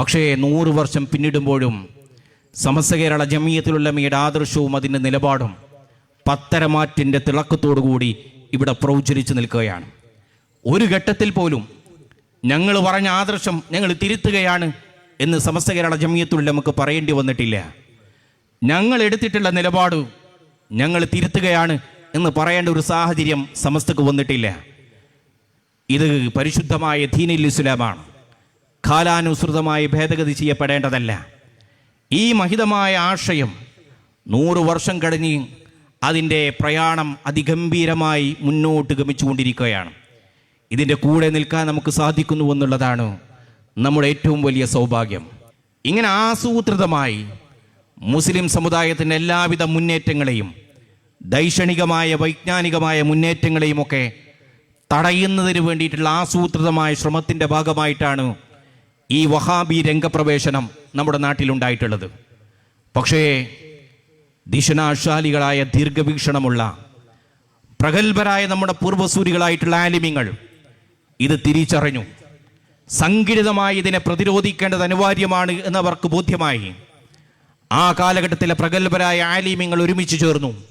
പക്ഷേ നൂറ് വർഷം പിന്നിടുമ്പോഴും സമസ്ത കേരള ജമീയത്തിലുള്ളമയുടെ ആദർശവും അതിന്റെ നിലപാടും പത്തരമാറ്റിന്റെ തിളക്കത്തോടുകൂടി ഇവിടെ പ്രവചരിച്ചു നിൽക്കുകയാണ്. ഒരു ഘട്ടത്തിൽ പോലും ഞങ്ങൾ പറഞ്ഞ ആദർശം ഞങ്ങൾ തിരുത്തുകയാണ് എന്ന് സമസ്ത കേരള ജമീയത്തുള്ള നമുക്ക് പറയേണ്ടി വന്നിട്ടില്ല. ഞങ്ങൾ എടുത്തിട്ടുള്ള നിലപാട് ഞങ്ങൾ തിരുത്തുകയാണ് എന്ന് പറയേണ്ട ഒരു സാഹചര്യം സമസ്തക്ക് വന്നിട്ടില്ല. ഇത് പരിശുദ്ധമായ ദീനിൽ ഇസ്ലാമാണ്. കാലാനുസൃതമായി ഭേദഗതി ചെയ്യപ്പെടേണ്ടതല്ല. ഈ മഹിതമായ ആശയം നൂറ് വർഷം കഴിഞ്ഞ് അതിന്റെ പ്രയാണം അതിഗംഭീരമായി മുന്നോട്ട് ഗമിച്ചുകൊണ്ടിരിക്കുകയാണ്. ഇതിന്റെ കൂടെ നിൽക്കാൻ നമുക്ക് സാധിക്കുന്നു എന്നുള്ളതാണ് നമ്മുടെ ഏറ്റവും വലിയ സൗഭാഗ്യം. ഇങ്ങനെ ആസൂത്രിതമായി മുസ്ലിം സമുദായത്തിന്റെ എല്ലാവിധ മുന്നേറ്റങ്ങളെയും ദൈക്ഷണികമായ വൈജ്ഞാനികമായ മുന്നേറ്റങ്ങളെയുമൊക്കെ തടയുന്നതിന് വേണ്ടിയിട്ടുള്ള ആസൂത്രിതമായ ശ്രമത്തിന്റെ ഭാഗമായിട്ടാണ് ഈ വഹാബി രംഗപ്രവേശനം നമ്മുടെ നാട്ടിലുണ്ടായിട്ടുള്ളത്. പക്ഷേ ദിശനാശാലികളായ ദീർഘവീക്ഷണമുള്ള പ്രഗത്ഭരായ നമ്മുടെ പൂർവസൂരികളായിട്ടുള്ള ആലിമ്യങ്ങൾ ഇത് തിരിച്ചറിഞ്ഞു. സംഘടിതമായി ഇതിനെ പ്രതിരോധിക്കേണ്ടത് അനിവാര്യമാണ് എന്നവർക്ക് ബോധ്യമായി. ആ കാലഘട്ടത്തിലെ പ്രഗത്ഭരായ ആലിമ്യങ്ങൾ ഒരുമിച്ച് ചേർന്നു.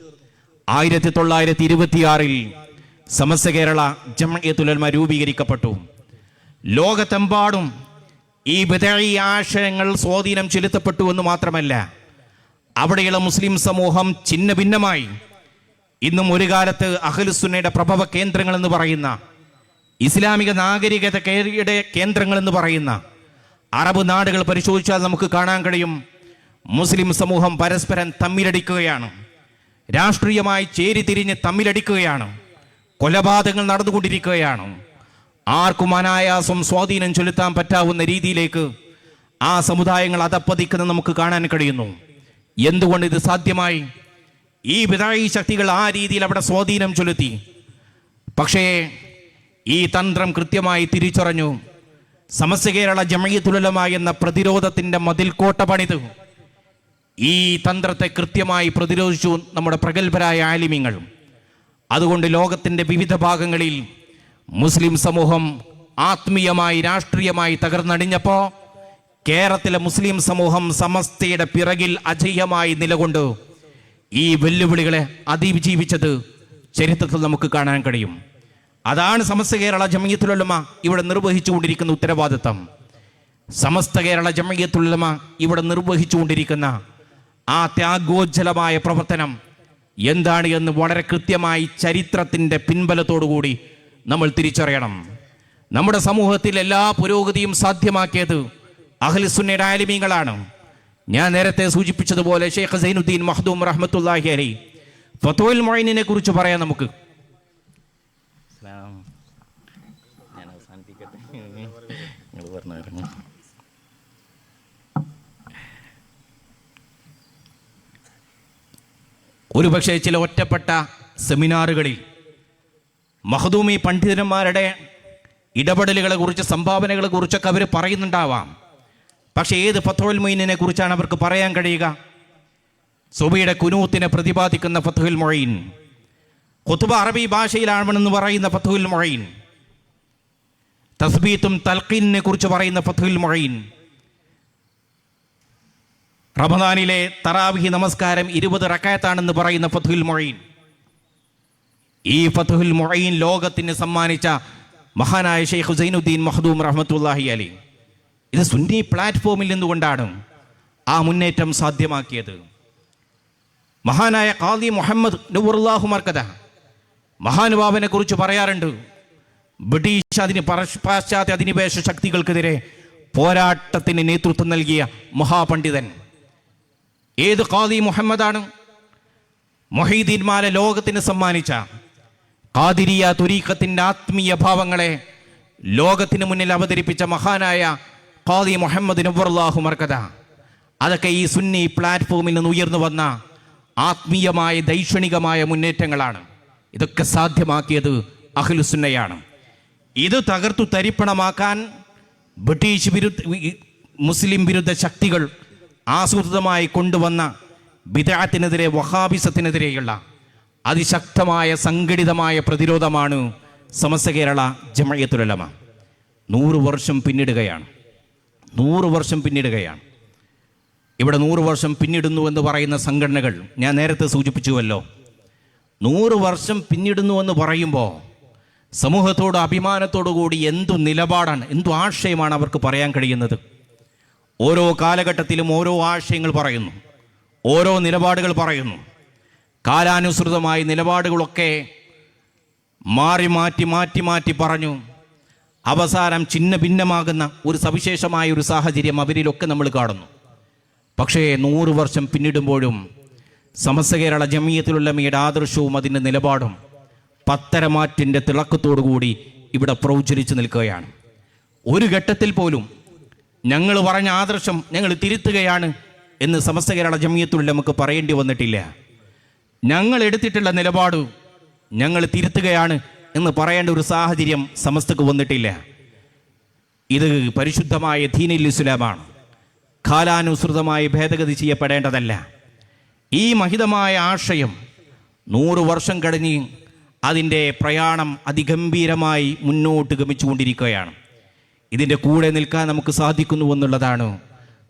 ആയിരത്തി തൊള്ളായിരത്തി ഇരുപത്തിയാറിൽ സമസ്ത കേരള ജമയത്തുലന്മ രൂപീകരിക്കപ്പെട്ടു. ലോകത്തെമ്പാടും ഈ ബദഈ ആശയങ്ങൾ സ്വാധീനം ചെലുത്തപ്പെട്ടു എന്ന് മാത്രമല്ല അവിടെയുള്ള മുസ്ലിം സമൂഹം ചിന്ന ഭിന്നമായി. ഇന്നും ഒരു കാലത്ത് അഖലുസുന്നയുടെ പ്രഭവ കേന്ദ്രങ്ങൾ എന്ന് പറയുന്ന ഇസ്ലാമിക നാഗരികതയുടെ കേന്ദ്രങ്ങൾ എന്ന് പറയുന്ന അറബ് നാടുകൾ പരിശോധിച്ചാൽ നമുക്ക് കാണാൻ കഴിയും മുസ്ലിം സമൂഹം പരസ്പരം തമ്മിലടിക്കുകയാണ്. രാഷ്ട്രീയമായി ചേരിതിരിഞ്ഞ് തമ്മിലടിക്കുകയാണ്. കൊലപാതകങ്ങൾ നടന്നുകൊണ്ടിരിക്കുകയാണ്. ആർക്കും അനായാസം സ്വാധീനം ചെലുത്താൻ പറ്റാവുന്ന രീതിയിലേക്ക് ആ സമുദായങ്ങൾ അതപ്പതിക്കുന്നത് നമുക്ക് കാണാൻ കഴിയുന്നു. എന്തുകൊണ്ട് ഇത് സാധ്യമായി? ഈ വിതായി ശക്തികൾ ആ രീതിയിൽ അവിടെ സ്വാധീനം ചെലുത്തി. പക്ഷേ ഈ തന്ത്രം കൃത്യമായി തിരിച്ചറിഞ്ഞു. സമസ്ത കേരള ജമയത്തുലമ എന്ന പ്രതിരോധത്തിന്റെ മതിൽക്കോട്ട പണിത്. ഈ തന്ത്രത്തെ കൃത്യമായി പ്രതിരോധിച്ചു നമ്മുടെ പ്രഗത്ഭരായ ആലിമ്യങ്ങൾ അതുകൊണ്ട് ലോകത്തിന്റെ വിവിധ ഭാഗങ്ങളിൽ മുസ്ലിം സമൂഹം ആത്മീയമായി രാഷ്ട്രീയമായി തകർന്നടിഞ്ഞപ്പോൾ കേരളത്തിലെ മുസ്ലിം സമൂഹം സമസ്തയുടെ പിറകിൽ അജയ്യമായി നിലകൊണ്ട്. ഈ വെല്ലുവിളികളെ അതിജീവിച്ചത് ചരിത്രത്തിൽ നമുക്ക് കാണാൻ കഴിയും. അതാണ് സമസ്ത കേരള ജമയത്തുലമ ഇവിടെ നിർവഹിച്ചുകൊണ്ടിരിക്കുന്ന ഉത്തരവാദിത്തം. സമസ്ത കേരള ജമയത്തുലമ ഇവിടെ നിർവഹിച്ചുകൊണ്ടിരിക്കുന്ന ആ ത്യാഗോജ്ജലമായ പ്രവർത്തനം എന്താണ് എന്ന് വളരെ കൃത്യമായി ചരിത്രത്തിന്റെ പിൻബലത്തോടുകൂടി നമ്മൾ തിരിച്ചറിയണം. നമ്മുടെ സമൂഹത്തിൽ എല്ലാ പുരോഗതിയും സാധ്യമാക്കിയത് അഹ്ലിസുന്നയുടെ ആലിമീങ്ങളാണ്. ഞാൻ നേരത്തെ സൂചിപ്പിച്ചതുപോലെ ഷെയ്ഖ് സൈനുദ്ദീൻ മഹദൂം റഹ്മത്തുല്ലാഹി അലി ഫത്തോൽ മൊയിനെ കുറിച്ച് പറയാം നമുക്ക്. ഒരുപക്ഷെ ചില ഒറ്റപ്പെട്ട സെമിനാറുകളിൽ മഹദൂമി പണ്ഡിതന്മാരുടെ ഇടപെടലുകളെ കുറിച്ച് സംഭാവനകളെ കുറിച്ചൊക്കെ അവർ പറയുന്നുണ്ടാവാം. പക്ഷെ ഏത് ഫത്തോൽ മൊയ്നിനെ കുറിച്ചാണ് അവർക്ക് പറയാൻ കഴിയുക? സുബിയുടെ കുനൂത്തിനെ പ്രതിപാദിക്കുന്ന ഫത്തുൽ മൊഴയിൻ കുത്തുബ അറബി ഭാഷയിലാണെന്ന് പറയുന്ന ഫത്തുൽ മൊഴയിൻ തസ്ബീത്തും തൽഖീനെ കുറിച്ച് പറയുന്ന ഫത്തുൽ മൊഴയിൻ റമദാനിലെ തറാവിഹി നമസ്കാരം ഇരുപത് റക്കായത്താണെന്ന് പറയുന്ന ഫത്തുൽ മൊയ്ൻ ഈ ഫതുഹുൽ മൊഴയിൻ ലോകത്തിന് സമ്മാനിച്ച മഹാനായ ഷെയ്ഖ് ഹുസൈനുദ്ദീൻ മഹദൂം റഹ്മത്തുല്ലാഹി അലി. ഇത് സുന്നി പ്ലാറ്റ്ഫോമിൽ നിന്നുകൊണ്ടാണ് ആ മുന്നേറ്റം സാധ്യമാക്കിയത്. മഹാനായ ഖാദി മുഹമ്മദ് നൂറുല്ലാഹു മർക്കത മഹാനുഭാവനെ കുറിച്ച് പറയാറുണ്ട്. ബ്രിട്ടീഷ് അതിന് പാശ്ചാത്യ അധിനിവേശ ശക്തികൾക്കെതിരെ പോരാട്ടത്തിന് നേതൃത്വം നൽകിയ മഹാപണ്ഡിതൻ. ഏത് ഖാദി മുഹമ്മദാണ്? മൊഹീദ്ദീൻമാരെ ലോകത്തിന് സമ്മാനിച്ച ഖാദിരിയ തുരീഖത്തിന്റെ ആത്മീയ ഭാവങ്ങളെ ലോകത്തിന് മുന്നിൽ അവതരിപ്പിച്ച മഹാനായ ഖാദി മുഹമ്മദ് നബ്ബർലാഹു മർക്കത അതൊക്കെ ഈ സുന്നി പ്ലാറ്റ്ഫോമിൽ നിന്ന് ഉയർന്നു വന്ന ആത്മീയമായ ദൈക്ഷണികമായ മുന്നേറ്റങ്ങളാണ്. ഇതൊക്കെ സാധ്യമാക്കിയത് അഖിലുസുന്നയാണ് ഇത് തകർത്തു തരിപ്പണമാക്കാൻ ബ്രിട്ടീഷ് വിരുദ്ധ മുസ്ലിം വിരുദ്ധ ശക്തികൾ ആസൂത്രിതമായി കൊണ്ടുവന്ന വിദാത്തിനെതിരെ വഹാബിസത്തിനെതിരെയുള്ള അതിശക്തമായ സംഘടിതമായ പ്രതിരോധമാണ് സമസ്ത കേരള ജമയത്തുലമ. നൂറ് വർഷം പിന്നിടുകയാണ്. നൂറ് വർഷം പിന്നിടുകയാണ്. ഇവിടെ നൂറ് വർഷം പിന്നിടുന്നു എന്ന് പറയുന്ന സംഘടനകൾ ഞാൻ നേരത്തെ സൂചിപ്പിച്ചുവല്ലോ. നൂറ് വർഷം പിന്നിടുന്നു എന്ന് പറയുമ്പോൾ സമൂഹത്തോട് അഭിമാനത്തോടു കൂടി എന്തു നിലപാടാണ് എന്തു ആശയമാണ് അവർക്ക് പറയാൻ കഴിയുന്നത്? ഓരോ കാലഘട്ടത്തിലും ഓരോ ആശയങ്ങൾ പറയുന്നു. ഓരോ നിലപാടുകൾ പറയുന്നു. കാലാനുസൃതമായ നിലപാടുകളൊക്കെ മാറി മാറ്റി മാറ്റി മാറ്റി പറഞ്ഞു. അവസാനം ചിന്ന ഭിന്നമാകുന്ന ഒരു സവിശേഷമായ ഒരു സാഹചര്യം അവരിലൊക്കെ നമ്മൾ കാണുന്നു. പക്ഷേ നൂറ് വർഷം പിന്നിടുമ്പോഴും സമസ്ത കേരള ജമീയത്തിലുള്ളമയുടെ ആദർശവും അതിന്റെ നിലപാടും പത്തരമാറ്റിന്റെ തിളക്കത്തോടുകൂടി ഇവിടെ പ്രവചരിച്ചു നിൽക്കുകയാണ്. ഒരു ഘട്ടത്തിൽ പോലും ഞങ്ങൾ പറഞ്ഞ ആദർശം ഞങ്ങൾ തിരുത്തുകയാണ് എന്ന് സമസ്ത കേരള ജമീയത്തുള്ള നമുക്ക് പറയേണ്ടി വന്നിട്ടില്ല. ഞങ്ങൾ എടുത്തിട്ടുള്ള നിലപാട് ഞങ്ങൾ തിരുത്തുകയാണ് എന്ന് പറയേണ്ട ഒരു സാഹചര്യം സമസ്തക്ക് വന്നിട്ടില്ല. ഇത് പരിശുദ്ധമായ ദീനിൽ ഇസ്ലാമാണ്. കാലാനുസൃതമായി ഭേദഗതി ചെയ്യപ്പെടേണ്ടതല്ല. ഈ മഹിതമായ ആശയം നൂറ് വർഷം കഴിഞ്ഞ് അതിന്റെ പ്രയാണം അതിഗംഭീരമായി മുന്നോട്ട് ഗമിച്ചുകൊണ്ടിരിക്കുകയാണ്. ഇതിന്റെ കൂടെ നിൽക്കാൻ നമുക്ക് സാധിക്കുന്നു എന്നുള്ളതാണ്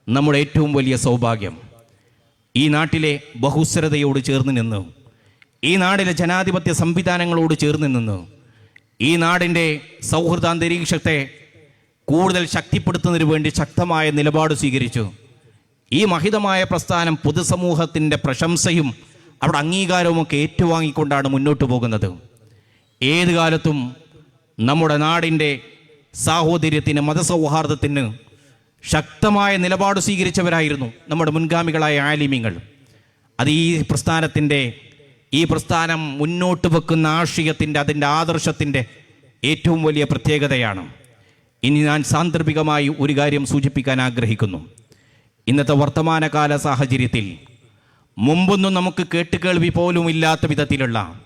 നമ്മുടെ ഏറ്റവും വലിയ സൗഭാഗ്യം. ഈ നാട്ടിലെ ബഹുസ്വരതയോട് ചേർന്ന് നിന്ന് ഈ നാടിലെ ജനാധിപത്യ സംവിധാനങ്ങളോട് ചേർന്ന് നിന്ന് ഈ നാടിന്റെ സൗഹൃദാന്തരീക്ഷത്തെ കൂടുതൽ ശക്തിപ്പെടുത്തുന്നതിന് വേണ്ടി ശക്തമായ നിലപാട് സ്വീകരിച്ചു. ഈ മഹിതമായ പ്രസ്ഥാനം പൊതുസമൂഹത്തിന്റെ പ്രശംസയും അവിടെ അംഗീകാരവുമൊക്കെ ഏറ്റുവാങ്ങിക്കൊണ്ടാണ് മുന്നോട്ട് പോകുന്നത്. ഏത് കാലത്തും നമ്മുടെ നാടിന്റെ സാഹോദര്യത്തിന് മതസൗഹാർദ്ദത്തിന് ശക്തമായ നിലപാട് സ്വീകരിച്ചവരായിരുന്നു നമ്മുടെ മുൻഗാമികളായ ആലിമ്യങ്ങൾ അത് ഈ പ്രസ്ഥാനത്തിന്റെ ഈ പ്രസ്ഥാനം മുന്നോട്ട് വെക്കുന്ന ആശയത്തിന്റെ അതിന്റെ ആദർശത്തിന്റെ ഏറ്റവും വലിയ പ്രത്യേകതയാണ്. ഇനി ഞാൻ സാന്ദർഭികമായി ഒരു കാര്യം സൂചിപ്പിക്കാൻ ആഗ്രഹിക്കുന്നു. ഇന്നത്തെ വർത്തമാനകാല സാഹചര്യത്തിൽ മുമ്പൊന്നും നമുക്ക് കേട്ടുകേൾവി പോലും ഇല്ലാത്ത വിധത്തിലുള്ള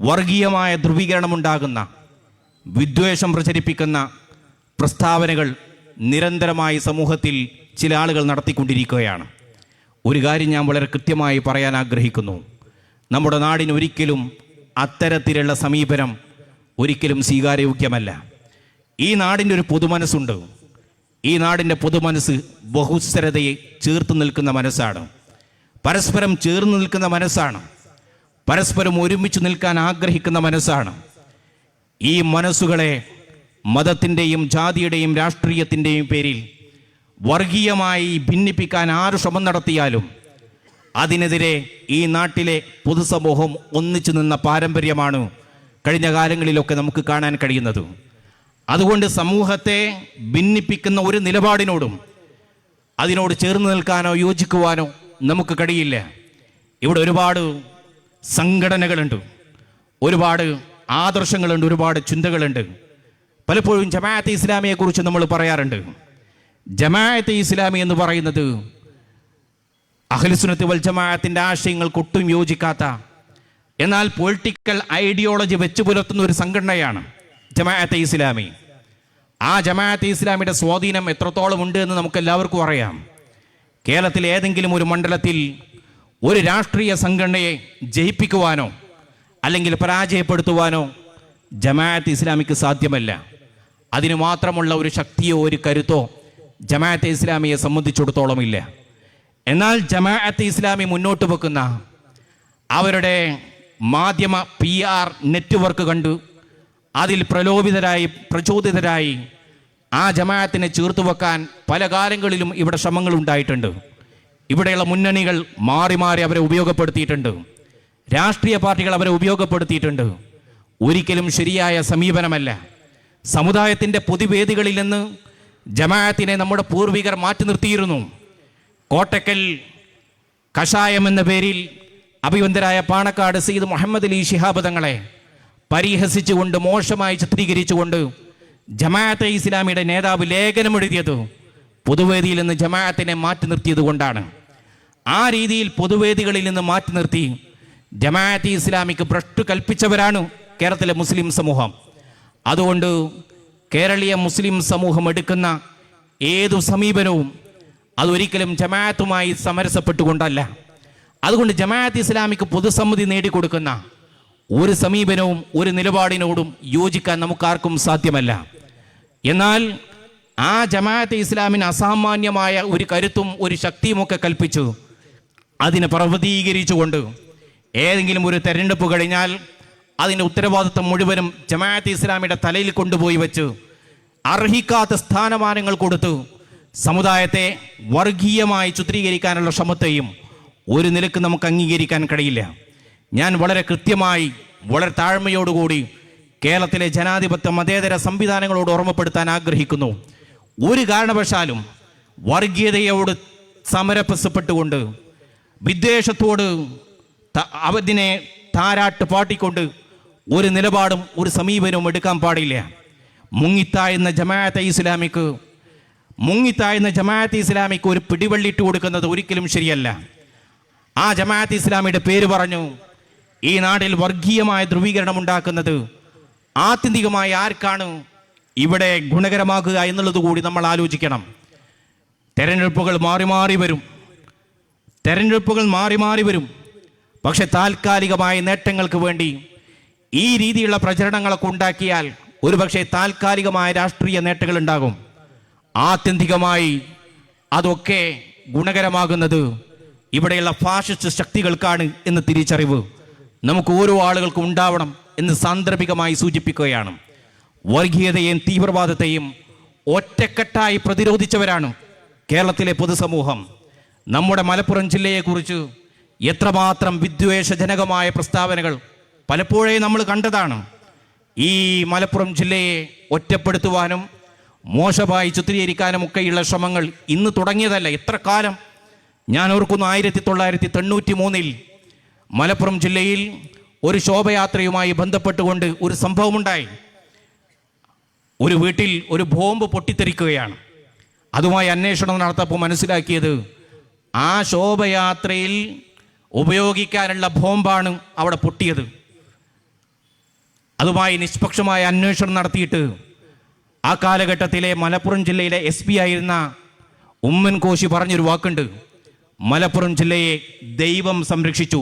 വർഗീയമായ ധ്രുവീകരണമുണ്ടാകുന്ന വിദ്വേഷം പ്രചരിപ്പിക്കുന്ന പ്രസ്താവനകൾ നിരന്തരമായി സമൂഹത്തിൽ ചില ആളുകൾ നടത്തിക്കൊണ്ടിരിക്കുകയാണ്. ഒരു കാര്യം ഞാൻ വളരെ കൃത്യമായി പറയാൻ ആഗ്രഹിക്കുന്നു. നമ്മുടെ നാടിന് ഒരിക്കലും അത്തരത്തിലുള്ള സമീപനം ഒരിക്കലും സ്വീകാര്യോഗ്യമല്ല. ഈ നാടിന്റെ ഒരു പൊതുമനസ്സുണ്ട്. ഈ നാടിന്റെ പൊതുമനസ്സ് ബഹുസ്വരതയെ ചേർത്ത് നിൽക്കുന്ന മനസ്സാണ്. പരസ്പരം ചേർന്ന് നിൽക്കുന്ന മനസ്സാണ്. പരസ്പരം ഒരുമിച്ച് നിൽക്കാൻ ആഗ്രഹിക്കുന്ന മനസ്സാണ്. ഈ മനസ്സുകളെ മതത്തിന്റെയും ജാതിയുടെയും രാഷ്ട്രീയത്തിന്റെയും പേരിൽ വർഗീയമായി ഭിന്നിപ്പിക്കാൻ ആര് ശ്രമം നടത്തിയാലും അതിനെതിരെ ഈ നാട്ടിലെ പൊതുസമൂഹം ഒന്നിച്ചു നിന്ന പാരമ്പര്യമാണ് കഴിഞ്ഞ കാലങ്ങളിലൊക്കെ നമുക്ക് കാണാൻ കഴിയുന്നത്. അതുകൊണ്ട് സമൂഹത്തെ ഭിന്നിപ്പിക്കുന്ന ഒരു നിലപാടിനോടും അതിനോട് ചേർന്ന് നിൽക്കാനോ യോജിക്കുവാനോ നമുക്ക് കഴിയില്ല. ഇവിടെ ഒരുപാട് സംഘടനകളുണ്ട്. ഒരുപാട് ആദർശങ്ങളുണ്ട്. ഒരുപാട് ചിന്തകളുണ്ട്. പലപ്പോഴും ജമാഅത്തെ ഇസ്ലാമിയെക്കുറിച്ച് നമ്മൾ പറയാറുണ്ട്. ജമാഅത്ത് ഇസ്ലാമി എന്ന് പറയുന്നത് അഖിൽസുനത്ത് വൽ ജമാഅത്തിന്റെ ആശയങ്ങൾക്ക് ഒട്ടും യോജിക്കാത്ത എന്നാൽ പൊളിറ്റിക്കൽ ഐഡിയോളജി വെച്ച് പുലർത്തുന്ന ഒരു സംഘടനയാണ് ജമാഅത്തെ ഇസ്ലാമി. ആ ജമാഅത്തെ ഇസ്ലാമിയുടെ സ്വാധീനം എത്രത്തോളം ഉണ്ട് എന്ന് നമുക്ക് എല്ലാവർക്കും അറിയാം. കേരളത്തിലെ ഏതെങ്കിലും ഒരു മണ്ഡലത്തിൽ ഒരു രാഷ്ട്രീയ സംഘടനയെ ജയിപ്പിക്കുവാനോ അല്ലെങ്കിൽ പരാജയപ്പെടുത്തുവാനോ ജമാഅത്ത് ഇസ്ലാമിക്ക് സാധ്യമല്ല. അതിന് മാത്രമുള്ള ഒരു ശക്തിയോ ഒരു കരുത്തോ ജമാഅത്തെ ഇസ്ലാമിയെ സംബന്ധിച്ചിടത്തോളം ഇല്ല എന്നാൽ ജമാഅത്തെ ഇസ്ലാമി മുന്നോട്ട് വെക്കുന്ന അവരുടെ മാധ്യമ പി ആർ നെറ്റ്വർക്ക് കണ്ട് അതിൽ പ്രലോഭിതരായി പ്രചോദിതരായി ആ ജമാഅത്തിനെ ചേർത്ത് വെക്കാൻ പല കാലങ്ങളിലും ഇവിടെ ശ്രമങ്ങൾ ഉണ്ടായിട്ടുണ്ട്. ഇവിടെയുള്ള മുന്നണികൾ മാറി മാറി അവരെ ഉപയോഗപ്പെടുത്തിയിട്ടുണ്ട്. രാഷ്ട്രീയ പാർട്ടികൾ അവരെ ഉപയോഗപ്പെടുത്തിയിട്ടുണ്ട്. ഒരിക്കലും ശരിയായ സമീപനമല്ല. സമുദായത്തിന്റെ പൊതുവേദികളിൽ നിന്ന് ജമാഅത്തിനെ നമ്മുടെ പൂർവികർ മാറ്റി നിർത്തിയിരുന്നു. കോട്ടക്കൽ കഷായം എന്ന പേരിൽ അഭിവന്ദരായ പാണക്കാട് സയ്യിദ് മുഹമ്മദ് അലി ശിഹാബ് തങ്ങളെ പരിഹസിച്ചുകൊണ്ട് മോശമായി ചിത്രീകരിച്ചുകൊണ്ട് ജമാഅത്തെ ഇസ്ലാമിയുടെ നേതാവ് ലേഖനം എഴുതിയത് പൊതുവേദിയിൽ നിന്ന് ജമാഅത്തിനെ മാറ്റി നിർത്തിയത് കൊണ്ടാണ്. ആ രീതിയിൽ പൊതുവേദികളിൽ നിന്ന് മാറ്റി നിർത്തി ജമാഅത്തെ ഇസ്ലാമിക്ക് ഭ്രഷ്ടു കൽപ്പിച്ചവരാണ് കേരളത്തിലെ മുസ്ലിം സമൂഹം. അതുകൊണ്ട് കേരളീയ മുസ്ലിം സമൂഹം എടുക്കുന്ന ഏതു സമീപനവും അതൊരിക്കലും ജമാഅത്തുമായി സമരസപ്പെട്ടുകൊണ്ടല്ല. അതുകൊണ്ട് ജമാഅത്ത് ഇസ്ലാമിക്ക് പൊതുസമ്മതി നേടിക്കൊടുക്കുന്ന ഒരു സമീപനവും ഒരു നിലപാടിനോടും യോജിക്കാൻ നമുക്കാർക്കും സാധ്യമല്ല. എന്നാൽ ആ ജമാഅത്തെ ഇസ്ലാമിന് അസാമാന്യമായ ഒരു കരുത്തും ഒരു ശക്തിയുമൊക്കെ കൽപ്പിച്ചു. അതിനെ പ്രവതീകരിച്ചുകൊണ്ട് ഏതെങ്കിലും ഒരു തെരഞ്ഞെടുപ്പ് കഴിഞ്ഞാൽ അതിന്റെ ഉത്തരവാദിത്വം മുഴുവനും ജമാഅത്ത് ഇസ്ലാമിയുടെ തലയിൽ കൊണ്ടുപോയി വെച്ച് അർഹിക്കാത്ത സ്ഥാനമാനങ്ങൾ കൊടുത്തു സമുദായത്തെ വർഗീയമായി ചിത്രീകരിക്കാനുള്ള ശ്രമത്തെയും ഒരു നിലയ്ക്ക് നമുക്ക് അംഗീകരിക്കാൻ കഴിയില്ല. ഞാൻ വളരെ കൃത്യമായി വളരെ താഴ്മയോടുകൂടി കേരളത്തിലെ ജനാധിപത്യ മതേതര സംവിധാനങ്ങളോട് ഓർമ്മപ്പെടുത്താൻ ആഗ്രഹിക്കുന്നു. ഒരു കാരണവശാലും വർഗീയതയോട് സമരപ്രസപ്പെട്ടുകൊണ്ട് വിദ്വേഷത്തോട് അവതിനെ താരാട്ട് പാട്ടിക്കൊണ്ട് ഒരു നിലപാടും ഒരു സമീപനവും എടുക്കാൻ പാടില്ല. മുങ്ങിത്തായുന്ന ജമാഅത്തെ ഇസ്ലാമിക്ക് മുങ്ങിത്തായുന്ന ജമാഅത്തെ ഇസ്ലാമിക്ക് ഒരു പിടിവള്ളിട്ട് കൊടുക്കുന്നത് ഒരിക്കലും ശരിയല്ല. ആ ജമാഅത്ത് ഇസ്ലാമിയുടെ പേര് പറഞ്ഞു ഈ നാട്ടിൽ വർഗീയമായ ധ്രുവീകരണം ഉണ്ടാക്കുന്നത് ആത്യന്തികമായി ആർക്കാണ് ഇവിടെ ഗുണകരമാക്കുക എന്നുള്ളത് കൂടി നമ്മൾ ആലോചിക്കണം. തെരഞ്ഞെടുപ്പുകൾ മാറി മാറി വരും. തെരഞ്ഞെടുപ്പുകൾ മാറി മാറി വരും. പക്ഷെ താൽക്കാലികമായ നേട്ടങ്ങൾക്ക് വേണ്ടി ഈ രീതിയിലുള്ള പ്രചരണങ്ങളൊക്കെ ഉണ്ടാക്കിയാൽ ഒരുപക്ഷെ താൽക്കാലികമായ രാഷ്ട്രീയ നേട്ടങ്ങൾ ഉണ്ടാകും. ആത്യന്തികമായി അതൊക്കെ ഗുണകരമാകുന്നത് ഇവിടെയുള്ള ഫാഷിസ്റ്റ് ശക്തികൾക്കാണ് എന്ന് തിരിച്ചറിവ് നമുക്ക് ഓരോ ആളുകൾക്കും ഉണ്ടാവണം എന്ന് സാന്ദർഭികമായി സൂചിപ്പിക്കുകയാണ്. വർഗീയതയെയും തീവ്രവാദത്തെയും ഒറ്റക്കെട്ടായി പ്രതിരോധിച്ചവരാണ് കേരളത്തിലെ പൊതുസമൂഹം. നമ്മുടെ മലപ്പുറം ജില്ലയെക്കുറിച്ച് എത്രമാത്രം വിദ്വേഷജനകമായ പ്രസ്താവനകൾ പലപ്പോഴേ നമ്മൾ കണ്ടതാണ് ഈ മലപ്പുറം ജില്ലയെ ഒറ്റപ്പെടുത്തുവാനും മോശമായി ചിത്രീകരിക്കാനും ഒക്കെയുള്ള ശ്രമങ്ങൾ ഇന്ന് തുടങ്ങിയതല്ല. എത്ര കാലം? ഞാൻ ഓർക്കുന്നു ആയിരത്തി തൊള്ളായിരത്തി തൊണ്ണൂറ്റി മൂന്നിൽ മലപ്പുറം ജില്ലയിൽ ഒരു ശോഭയാത്രയുമായി ബന്ധപ്പെട്ടുകൊണ്ട് ഒരു സംഭവമുണ്ടായി. ഒരു വീട്ടിൽ ഒരു ബോംബ് പൊട്ടിത്തെറിക്കുകയാണ്. അതുമായി അന്വേഷണം നടത്തപ്പോൾ മനസ്സിലാക്കിയത് ആ ശോഭയാത്രയിൽ ഉപയോഗിക്കാനുള്ള ബോംബാണ് അവിടെ പൊട്ടിയത്. അതുമായി നിഷ്പക്ഷമായ അന്വേഷണം നടത്തിയിട്ട് ആ കാലഘട്ടത്തിലെ മലപ്പുറം ജില്ലയിലെ എസ് പി ആയിരുന്ന ഉമ്മൻ കോശി പറഞ്ഞൊരു വാക്കുണ്ട്. മലപ്പുറം ജില്ലയെ ദൈവം സംരക്ഷിച്ചു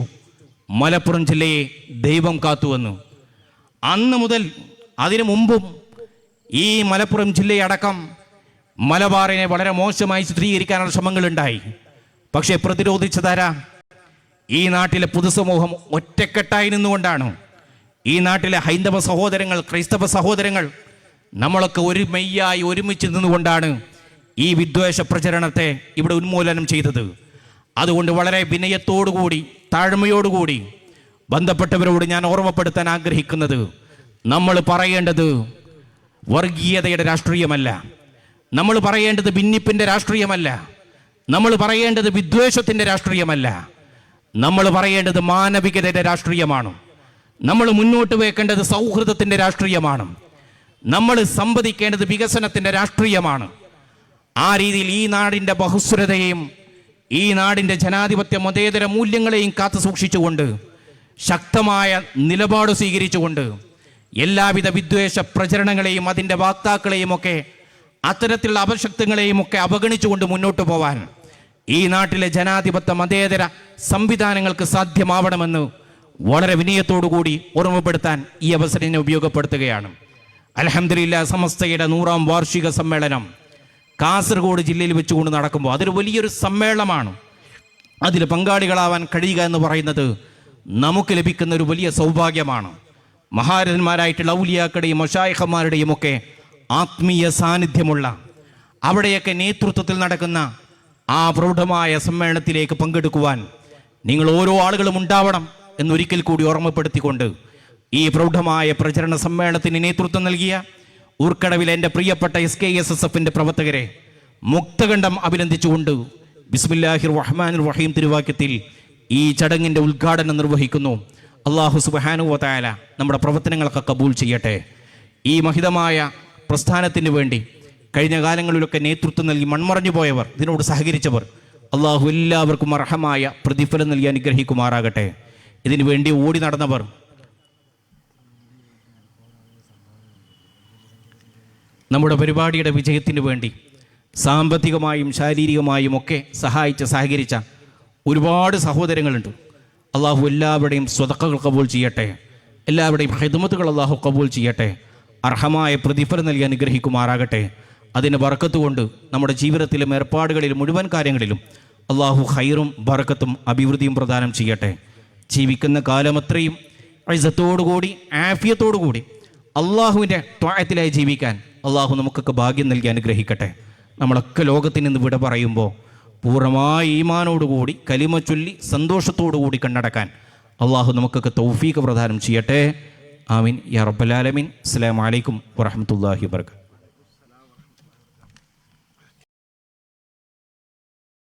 മലപ്പുറം ജില്ലയെ ദൈവം കാത്തുവന്നു. അന്ന് മുതൽ അതിനു മുമ്പും ഈ മലപ്പുറം ജില്ലയടക്കം മലബാറിനെ വളരെ മോശമായി ചിത്രീകരിക്കാനുള്ള ശ്രമങ്ങളുണ്ടായി. പക്ഷേ പ്രതിരോധിച്ചതാരാ? ഈ നാട്ടിലെ പൊതുസമൂഹം ഒറ്റക്കെട്ടായി നിന്നുകൊണ്ടാണ്. ഈ നാട്ടിലെ ഹൈന്ദവ സഹോദരങ്ങൾ ക്രൈസ്തവ സഹോദരങ്ങൾ നമ്മളൊക്കെ ഒരു മെയ്യായി ഒരുമിച്ച് നിന്നുകൊണ്ടാണ് ഈ വിദ്വേഷ പ്രചരണത്തെ ഇവിടെ ഉന്മൂലനം ചെയ്തത്. അതുകൊണ്ട് വളരെ വിനയത്തോടുകൂടി താഴ്മയോടുകൂടി ബന്ധപ്പെട്ടവരോട് ഞാൻ ഓർമ്മപ്പെടുത്താൻ ആഗ്രഹിക്കുന്നത്. നമ്മൾ പറയേണ്ടത് വർഗീയതയുടെ രാഷ്ട്രീയമല്ല. നമ്മൾ പറയേണ്ടത് ഭിന്നിപ്പിന്റെ രാഷ്ട്രീയമല്ല. നമ്മൾ പറയേണ്ടത് വിദ്വേഷത്തിന്റെ രാഷ്ട്രീയമല്ല. നമ്മൾ പറയേണ്ടത് മാനവികതയുടെ രാഷ്ട്രീയമാണ്. നമ്മൾ മുന്നോട്ട് വെക്കേണ്ടത് സൗഹൃദത്തിന്റെ രാഷ്ട്രീയമാണ്. നമ്മൾ സംവദിക്കേണ്ടത് വികസനത്തിന്റെ രാഷ്ട്രീയമാണ്. ആ രീതിയിൽ ഈ നാടിന്റെ ബഹുസ്വരതയെയും ഈ നാടിന്റെ ജനാധിപത്യ മതേതര മൂല്യങ്ങളെയും കാത്തു സൂക്ഷിച്ചുകൊണ്ട് ശക്തമായ നിലപാട് സ്വീകരിച്ചുകൊണ്ട് എല്ലാവിധ വിദ്വേഷ പ്രചരണങ്ങളെയും അതിന്റെ വാക്താക്കളെയും ഒക്കെ അത്തരത്തിലുള്ള അപശക്തങ്ങളെയും ഒക്കെ അവഗണിച്ചുകൊണ്ട് മുന്നോട്ട് പോവാൻ ഈ നാട്ടിലെ ജനാധിപത്യ മതേതര സംവിധാനങ്ങൾക്ക് സാധ്യമാവണമെന്ന് വളരെ വിനയത്തോടുകൂടി ഓർമ്മപ്പെടുത്താൻ ഈ അവസരം ഉപയോഗപ്പെടുത്തുകയാണ്. അലഹമില്ല സമസ്തയുടെ നൂറാം വാർഷിക സമ്മേളനം കാസർഗോഡ് ജില്ലയിൽ വെച്ചുകൊണ്ട് നടക്കുമ്പോൾ അതൊരു വലിയൊരു സമ്മേളനമാണ്. അതിൽ പങ്കാളികളാവാൻ കഴിയുക എന്ന് പറയുന്നത് നമുക്ക് ലഭിക്കുന്ന ഒരു വലിയ സൗഭാഗ്യമാണ്. മഹാരഥന്മാരായിട്ടുള്ള ഔലിയാക്കളുടെയും മൊഷായഹന്മാരുടെയും ഒക്കെ ആത്മീയ സാന്നിധ്യമുള്ള അവിടെയൊക്കെ നേതൃത്വത്തിൽ നടക്കുന്ന ആ പ്രൗഢമായ സമ്മേളനത്തിലേക്ക് പങ്കെടുക്കുവാൻ നിങ്ങൾ ഓരോ ആളുകളും ഉണ്ടാവണം. എന്നൊരിക്കൽ കൂടി ഓർമ്മപ്പെടുത്തിക്കൊണ്ട് ഈ പ്രൗഢമായ പ്രചരണ സമ്മേളനത്തിന് നേതൃത്വം നൽകിയ ഊർക്കടവിൽ എന്റെ പ്രിയപ്പെട്ട എസ് കെ എസ് എസ് എഫിന്റെ പ്രവർത്തകരെ മുക്തകണ്ഠം അഭിനന്ദിച്ചുകൊണ്ട് ബിസ്മില്ലാഹിർ റഹ്മാൻ റഹീം തിരുവാക്യത്തിൽ ഈ ചടങ്ങിന്റെ ഉദ്ഘാടനം നിർവഹിക്കുന്നു. അള്ളാഹു സുബാനുവതായ നമ്മുടെ പ്രവർത്തനങ്ങളൊക്കെ കബൂൽ ചെയ്യട്ടെ. ഈ മഹിതമായ പ്രസ്ഥാനത്തിന് വേണ്ടി കഴിഞ്ഞ കാലങ്ങളിലൊക്കെ നേതൃത്വം നൽകി മൺമറഞ്ഞു പോയവർ ഇതിനോട് സഹകരിച്ചവർ അള്ളാഹു എല്ലാവർക്കും അർഹമായ പ്രതിഫലം നൽകി അനുഗ്രഹിക്കുമാറാകട്ടെ. ഇതിനു വേണ്ടി ഓടി നടന്നവർ. നമ്മുടെ പരിപാടിയുടെ വിജയത്തിന് വേണ്ടി സാമ്പത്തികമായും ശാരീരികമായും ഒക്കെ സഹായിച്ച സഹകരിച്ച ഒരുപാട് സഹോദരങ്ങളുണ്ട്. അള്ളാഹു എല്ലാവരുടെയും സ്വതക്കകൾ കബൂൾ ചെയ്യട്ടെ. എല്ലാവരുടെയും ഹെദുമത്തുകൾ അള്ളാഹു കബൂൾ ചെയ്യട്ടെ. അർഹമായ പ്രതിഫലം നൽകി അനുഗ്രഹിക്കുമാറാകട്ടെ. അതിന് ബറക്കത്ത് കൊണ്ട് നമ്മുടെ ജീവിതത്തിലും ഏർപ്പാടുകളിലും മുഴുവൻ കാര്യങ്ങളിലും അള്ളാഹു ഹൈറും ബറക്കത്തും അഭിവൃദ്ധിയും പ്രദാനം ചെയ്യട്ടെ. ജീവിക്കുന്ന കാലമത്രയും ഐസത്തോടുകൂടി ആഫിയത്തോടുകൂടി അള്ളാഹുവിന്റെ ത്വായത്തിലായി ജീവിക്കാൻ അള്ളാഹു നമുക്കൊക്കെ ഭാഗ്യം നൽകി അനുഗ്രഹിക്കട്ടെ. നമ്മളൊക്കെ ലോകത്തിൽ നിന്ന് വിട പറയുമ്പോൾ പൂർണമായ ഈമാനോടുകൂടി കലിമ ചൊല്ലി സന്തോഷത്തോടുകൂടി കണ്ണടക്കാൻ അള്ളാഹു നമുക്കൊക്കെ തൗഫീഖ് പ്രദാനം ചെയ്യട്ടെ. ആമീൻ. യാ റബ്ബലാലമീൻ അലൈക്കും വറഹ്മത്തുള്ളാഹി വബറകാതുഹു